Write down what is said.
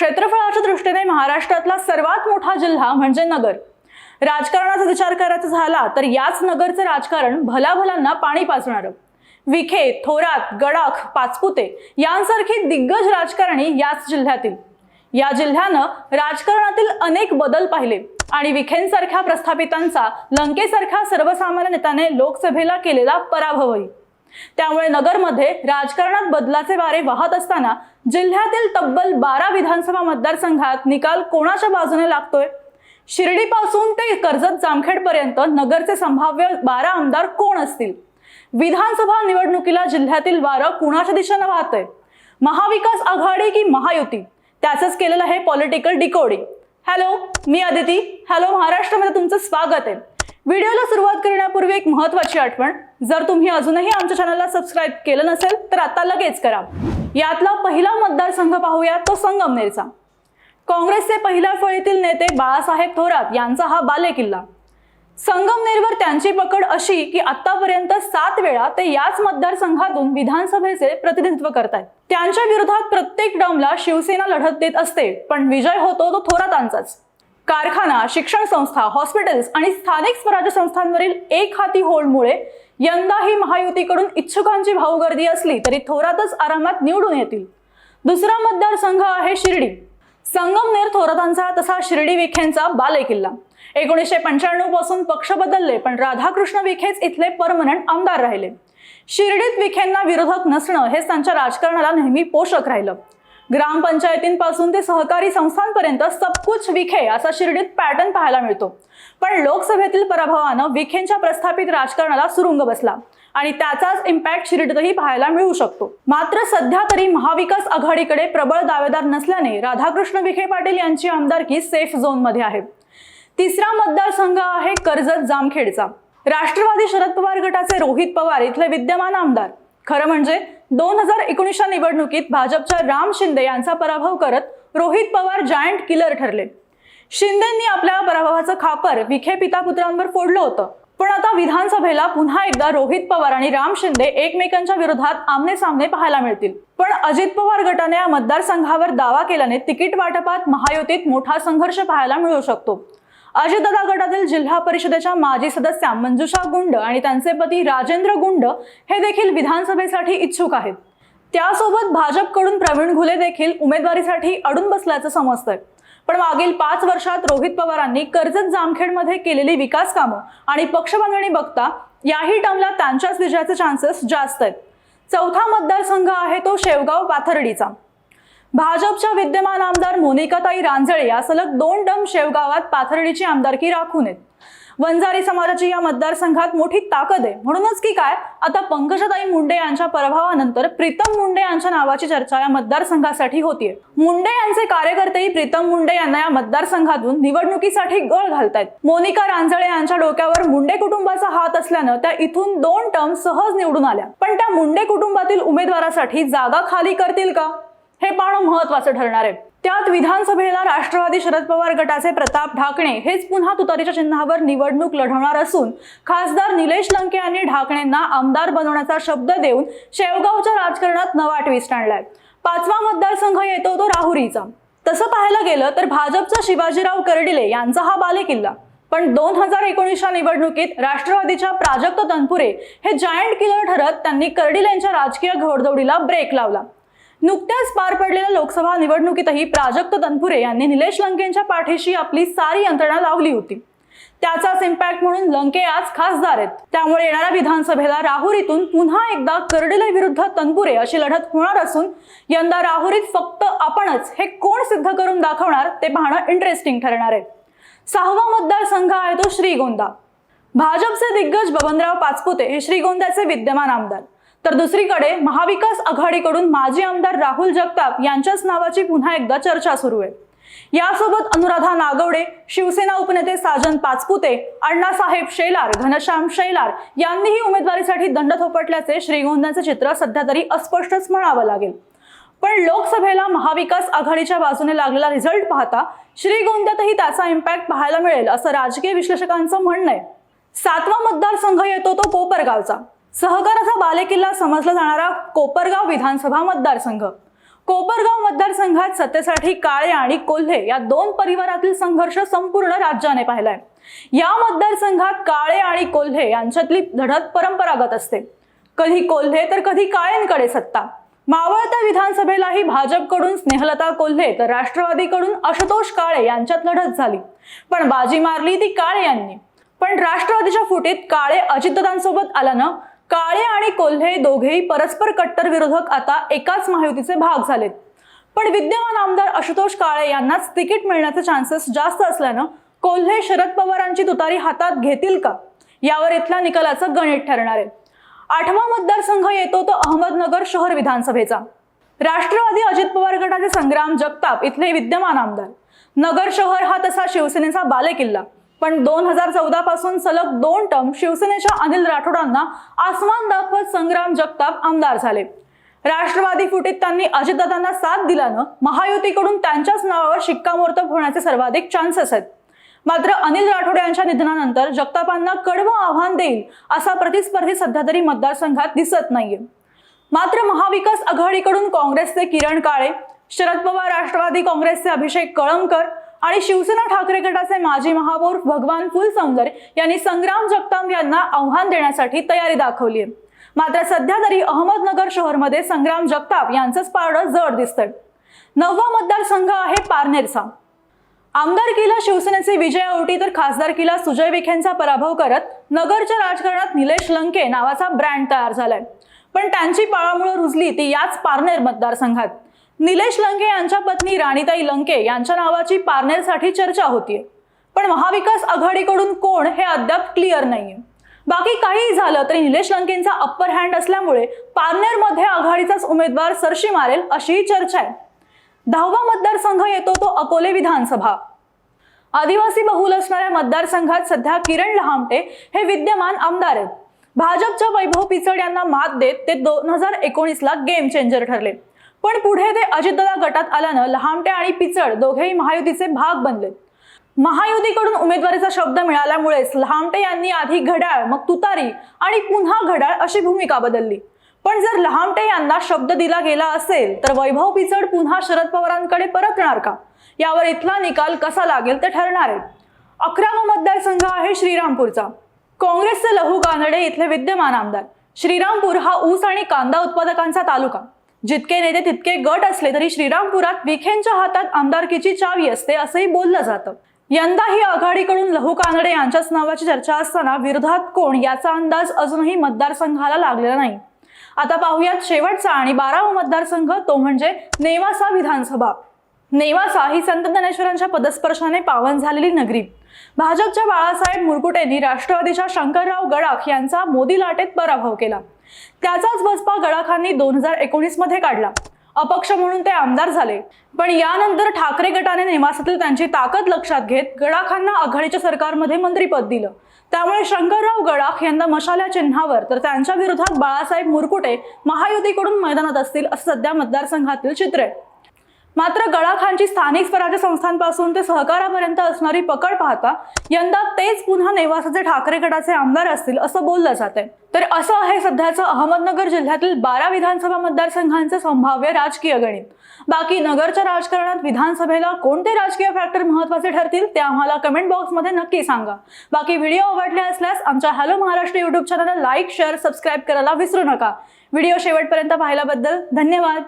क्षेत्रफळाच्या दृष्टीने महाराष्ट्रातला सर्वात मोठा जिल्हा म्हणजे नगर. राजकारणाचा विचार करायचा झाला तर याच नगरचं राजकारण भलाभलांना पाणी पाजणारं. विखे थोरात गडाख पाचपुते यांसारखी दिग्गज राजकारणी याच जिल्ह्यातील. या जिल्ह्यानं राजकारणातील अनेक बदल पाहिले आणि विखेंसारख्या प्रस्थापितांचा लंकेसारख्या सर्वसामान्य नेत्याने लोकसभेला केलेला पराभवही. त्यामुळे नगरमध्ये राजकारणात बदलाचे वारे वाहत असताना जिल्ह्यातील तब्बल बारा विधानसभा मतदारसंघात निकाल कोणाच्या बाजूने लागतोय? शिर्डीपासून ते कर्जत जामखेडपर्यंत नगरचे संभाव्य बारा आमदार कोण असतील? विधानसभा निवडणुकीला जिल्ह्यातील वारं कुणाच्या दिशेनं वाहतंय? महाविकास आघाडी की महायुती? त्याचंच केलेलं आहे पॉलिटिकल डिकोडिंग. हॅलो मी अदिती हॅलो महाराष्ट्रामध्ये तुमचं स्वागत आहे. व्हिडिओला सुरुवात करण्यापूर्वी एक महत्वाची आठवण. जर तुम्ही अजूनही आमच्या चॅनलला सबस्क्राईब केलं नसेल तर आता लगेच करा. यातला पहिला मतदारसंघ पाहूया तो संगमनेरचा. काँग्रेसचे पहिल्या फळीतील नेते बाळासाहेब थोरात यांचा हा बालेकिल्ला. संगमनेरवर त्यांची पकड अशी की आतापर्यंत सात वेळा ते याच मतदारसंघातून विधानसभेचे प्रतिनिधित्व करतायत. त्यांच्या विरोधात प्रत्येक डॉमला शिवसेना लढत देत असते पण विजय होतो तो थोरातांचाच. कारखाना शिक्षण संस्था हॉस्पिटल्स आणि स्थानिक स्वराज्य संस्थांवरील एक हाती होळमुळे यंदाही महायुतीकडून इच्छुकांची भाऊगर्दी असली तरी थोरातच आरामात निवडून येतील. दुसरा मतदारसंघ आहे शिर्डी. संगमनेर थोरातांचा तसा शिर्डी विखेंचा बालेकिल्ला. एकोणीसशे पंच्याण्णवपासून पक्ष बदलले पण राधाकृष्ण विखेच इथले परमनंट आमदार राहिले. शिर्डीत विखेंना विरोधक नसणं हेच त्यांच्या राजकारणाला नेहमी पोषक राहिलं. ग्रामपंचायतींपासून ते सहकारी संस्थांपर्यंत सबकुच विखे असा शिर्डीत पॅटर्न पाहायला मिळतो. पण लोकसभेतील पराभवानं विखेंच्या प्रस्थापित राजकारणाला सुरुंग बसला आणि त्याचाच इम्पॅक्ट शिर्डीतही पाहायला मिळू शकतो. मात्र सध्या तरी महाविकास आघाडीकडे प्रबळ दावेदार नसल्याने राधाकृष्ण विखे पाटील यांची आमदारकी सेफ झोनमध्ये आहे. तिसरा मतदारसंघ आहे कर्जत जामखेडचा. राष्ट्रवादी शरद पवार गटाचे रोहित पवार इथले विद्यमान आमदार. खरं म्हणजे दोन हजार एकोणीसच्या निवडणुकीत भाजपच्या राम शिंदे यांचा पराभव करत रोहित पवार जायंट किलर ठरले. शिंदेंनी आपल्या पराभवाचं खापर विखे पिता पुत्रांवर फोडलं होतं. पण आता विधानसभेला पुन्हा एकदा रोहित पवार आणि राम शिंदे एकमेकांच्या विरोधात आमने सामने पाहायला मिळतील. पण अजित पवार गटाने या मतदारसंघावर दावा केल्याने तिकीट वाटपात महायुतीत मोठा संघर्ष पाहायला मिळू शकतो. अजितदादा गटातील जिल्हा परिषदेच्या माजी सदस्या मंजुषा गुंड आणि त्यांचे पती राजेंद्र गुंड हे देखील विधानसभेसाठी इच्छुक आहेत. त्यासोबत भाजपकडून प्रवीण घुले देखील उमेदवारीसाठी अडून बसल्याचं समजतंय. पण मागील पाच वर्षात रोहित पवारांनी कर्जत जामखेडमध्ये केलेली विकास कामं आणि पक्षबांधणी बघता याही टर्मला त्यांच्याच विजयाचे चान्सेस जास्त आहेत. चौथा मतदारसंघ आहे तो शेवगाव पाथर्डीचा. भाजपच्या विद्यमान आमदार मोनिकाताई रांजळे या सलग दोन डम शेवगावात पाथर्डीची आमदारकी राखून आहेत. वंजारी समाजाची या मतदारसंघात मोठी ताकद आहे. म्हणूनच की काय आता पंकजाताई मुंडे यांच्या पराभवानंतर प्रीतम मुंडे यांच्या नावाची चर्चा या मतदारसंघासाठी होतीये. मुंडे यांचे कार्यकर्तेही प्रीतम मुंडे यांना या मतदारसंघातून निवडणुकीसाठी गळ घालतायत. मोनिका रांजळे यांच्या डोक्यावर मुंडे कुटुंबाचा हात असल्यानं त्या इथून दोन टर्म सहज निवडून आल्या. पण त्या मुंडे कुटुंबातील उमेदवारासाठी जागा खाली करतील का? हे पाहणं महत्वाचं ठरणार आहे. त्यात विधानसभेला राष्ट्रवादी शरद पवार गटाचे प्रताप ढाकणे हेच पुन्हा तुतारीच्या चिन्हावर निवडणूक लढवणार असून खासदार निलेश लंके यांनी ढाकणेंना आमदार बनवण्याचा शब्द देऊन शेवगावच्या राजकारणात नवा ट्विस्ट आणलाय. पाचवा मतदारसंघ येतो तो राहुरीचा. तसं पाहायला गेलं तर भाजपचा शिवाजीराव कर्डिले यांचा हा बालेकिल्ला. पण दोन हजार एकोणीसच्या निवडणुकीत राष्ट्रवादीच्या प्राजक्त तनपुरे हे जायंट किलर ठरत त्यांनी कर्डिलेंच्या राजकीय घोडदौडीला ब्रेक लावला. नुकत्याच पार पडलेल्या लोकसभा निवडणुकीतही प्राजक्त तनपुरे यांनी निलेश लंकेंच्या पाठीशी आपली सारी यंत्रणा लावली होती. त्याचाच इम्पॅक्ट म्हणून लंके आज खासदार आहेत. त्यामुळे येणाऱ्या विधानसभेला राहुरीतून पुन्हा एकदा कर्डिले विरुद्ध तनपुरे अशी लढत होणार असून यंदा राहुरीत फक्त आपणच हे कोण सिद्ध करून दाखवणार ते पाहणं इंटरेस्टिंग ठरणार आहे. सहावा मतदारसंघ आहे तो श्रीगोंदा. भाजपचे दिग्गज बबनराव पाचपुते हे श्रीगोंद्याचे विद्यमान आमदार. तर दुसरीकडे महाविकास आघाडीकडून माजी आमदार राहुल जगताप यांच्याच नावाची पुन्हा एकदा चर्चा सुरू आहे. यासोबत अनुराधा नागवडे शिवसेना उपनेते साजन पाचपुते अण्णासाहेब शेलार घनश्याम शेलार यांनीही उमेदवारीसाठी दंड थोपटल्याचे श्रीगोंद्याचे चित्र सध्या तरी अस्पष्टच म्हणावं लागेल. पण लोकसभेला महाविकास आघाडीच्या बाजूने लागलेला रिझल्ट पाहता श्रीगोंद्यातही त्याचा इम्पॅक्ट पाहायला मिळेल असं राजकीय विश्लेषकांचं म्हणणं आहे. सातवा मतदारसंघ येतो तो कोपरगावचा. सहकाराचा बालेकिल्ला समजला जाणारा कोपरगाव विधानसभा मतदारसंघ. कोपरगाव मतदारसंघात सत्तेसाठी काळे आणि कोल्हे या दोन परिवारातील संघर्ष संपूर्ण राज्याने पाहिलाय. या मतदारसंघात काळे आणि कोल्हे यांच्यातली लढत परंपरागत असते. कधी कोल्हे तर कधी काळेंकडे सत्ता. मावळत्या विधानसभेलाही भाजपकडून स्नेहलता कोल्हे तर राष्ट्रवादीकडून आशुतोष काळे यांच्यात लढत झाली. पण बाजी मारली ती काळे यांनी. पण राष्ट्रवादीच्या फुटीत काळे अजितदादांसोबत आल्यानं काळे आणि कोल्हे दोघेही परस्पर कट्टर विरोधक आता एकाच महायुतीचे भाग झालेत. पण विद्यमान आमदार आशुतोष काळे यांनाच तिकीट मिळण्याचे चान्सेस जास्त असल्यानं कोल्हे शरद पवारांची तुतारी हातात घेतील का? यावर इथल्या निकालाचं गणित ठरणार आहे. आठवा मतदारसंघ येतो तो अहमदनगर शहर विधानसभेचा. राष्ट्रवादी अजित पवार गटाचे संग्राम जगताप इथले विद्यमान आमदार. नगर शहर हा तसा शिवसेनेचा बालेकिल्ला. पण दोन हजार चौदा पासून सलग दोन टर्म शिवसेनेच्या अनिल राठोडांना आसमान दाखवत संग्राम जगताप आमदार झाले. राष्ट्रवादी फुटीत त्यांनी अजितदादांना साथ दिल्यानं महायुतीकडून त्यांच्याच नावावर शिक्कामोर्तब होण्याचे सर्वाधिक चान्सेस आहेत. मात्र अनिल राठोड यांच्या निधनानंतर जगतापांना कडवं आव्हान देईल असा प्रतिस्पर्धी सध्या तरी मतदारसंघात दिसत नाहीये. मात्र महाविकास आघाडीकडून काँग्रेसचे किरण काळे शरद पवार राष्ट्रवादी काँग्रेसचे अभिषेक कळमकर आणि शिवसेना ठाकरे गटाचे माजी महापौर भगवान फुलसौंदर यांनी संग्राम जगताप यांना आव्हान देण्यासाठी तयारी दाखवली आहे मात्र सध्या तरी अहमदनगर शहरमध्ये संग्राम जगताप यांचंच पारडं जड दिसतंय. नववा मतदारसंघ आहे पारनेरचा. आमदारकीला शिवसेनेचे विजय औटी तर खासदारकीला सुजय विखेंचा पराभव करत नगरच्या राजकारणात निलेश लंके नावाचा ब्रँड तयार झालाय. पण त्यांची पाळामुळं रुजली ती याच पारनेर मतदारसंघात. निलेश लंके यांच्या पत्नी राणीताई लंके यांच्या नावाची पारनेरसाठी चर्चा होतीये. पण महाविकास आघाडीकडून कोण हे अद्याप क्लिअर नाहीये. बाकी काहीही झालं तरी निलेश लंकेंचा अप्पर हँड असल्यामुळे पारनेरमध्ये आघाडीचाच उमेदवार सरशी मारेल अशीही चर्चा आहे. दहावा मतदारसंघ येतो तो अकोले विधानसभा. आदिवासी बहुल असणाऱ्या मतदारसंघात सध्या किरण लहामटे हे विद्यमान आमदार आहेत. भाजपच्या वैभव पिचड यांना मात देत ते दोन हजार एकोणीसला गेम चेंजर ठरले. पण पुढे ते अजितदादा गटात आल्यानं लहामटे आणि पिचड दोघेही महायुतीचे भाग बनलेत महायुतीकडून उमेदवारीचा शब्द मिळाल्यामुळेच लहामटे यांनी आधी घड्याळ मग तुतारी आणि पुन्हा घड्याळ अशी भूमिका बदलली. पण जर लहामटे यांना शब्द दिला गेला असेल तर वैभव पिचड पुन्हा शरद पवारांकडे परतणार का? यावर इथला निकाल कसा लागेल ते ठरणार आहे. अकरावा मतदारसंघ आहे श्रीरामपूरचा. काँग्रेसचे लहू कानडे इथले विद्यमान आमदार. श्रीरामपूर हा ऊस आणि कांदा उत्पादकांचा तालुका. जितके नेते तितके गट असले तरी श्रीरामपुरात विखेंच्या हातात आमदारकीची चावी असते असंही बोललं जातं. यंदाही आघाडीकडून लहू कानडे यांच्याच नावाची चर्चा असताना विरोधात कोण याचा अंदाज अजूनही मतदारसंघाला लागलेला नाही. आता पाहूयात शेवटचा आणि बारावा मतदारसंघ तो म्हणजे नेवासा विधानसभा. नेवासा ही संत ज्ञानेश्वरांच्या पदस्पर्शाने पावन झालेली नगरी. भाजपच्या बाळासाहेब मुरकुटेंनी राष्ट्रवादीच्या शंकरराव गडाख यांचा मोदी लाटेत पराभव केला. त्याचाच बसपा गडाखांनी दोन हजार एकोणीसमध्ये काढला. अपक्ष म्हणून ते आमदार झाले. पण यानंतर ठाकरे गटाने निवासातील त्यांची ताकद लक्षात घेत गडाखांना आघाडीच्या सरकारमध्ये मंत्रीपद दिलं. त्यामुळे शंकरराव गडाख यांना मशाल्या चिन्हावर तर त्यांच्या विरोधात बाळासाहेब मुरकुटे महायुतीकडून मैदानात असतील असं सध्या मतदारसंघातील चित्र आहे. मात्र गडाखांची स्थानिक स्वराज्य संस्थांपासून ते सहकारापर्यंत असणारी पकड पाहता यंदा तेच पुन्हा नेवासाचे ठाकरे गटाचे आमदार असतील असं बोललं जात आहे तर असं आहे सध्याचं अहमदनगर जिल्ह्यातील बारा विधानसभा मतदारसंघांचं संभाव्य राजकीय गणित. बाकी नगरच्या राजकारणात विधानसभेला कोणते राजकीय फॅक्टर महत्त्वाचे ठरतील ते आम्हाला कमेंट बॉक्समध्ये नक्की सांगा. बाकी व्हिडिओ आवडले असल्यास आमच्या हॅलो महाराष्ट्र युट्यूब चॅनलला लाईक शेअर सबस्क्राईब करायला विसरू नका. व्हिडिओ शेवटपर्यंत पाहिल्याबद्दल धन्यवाद.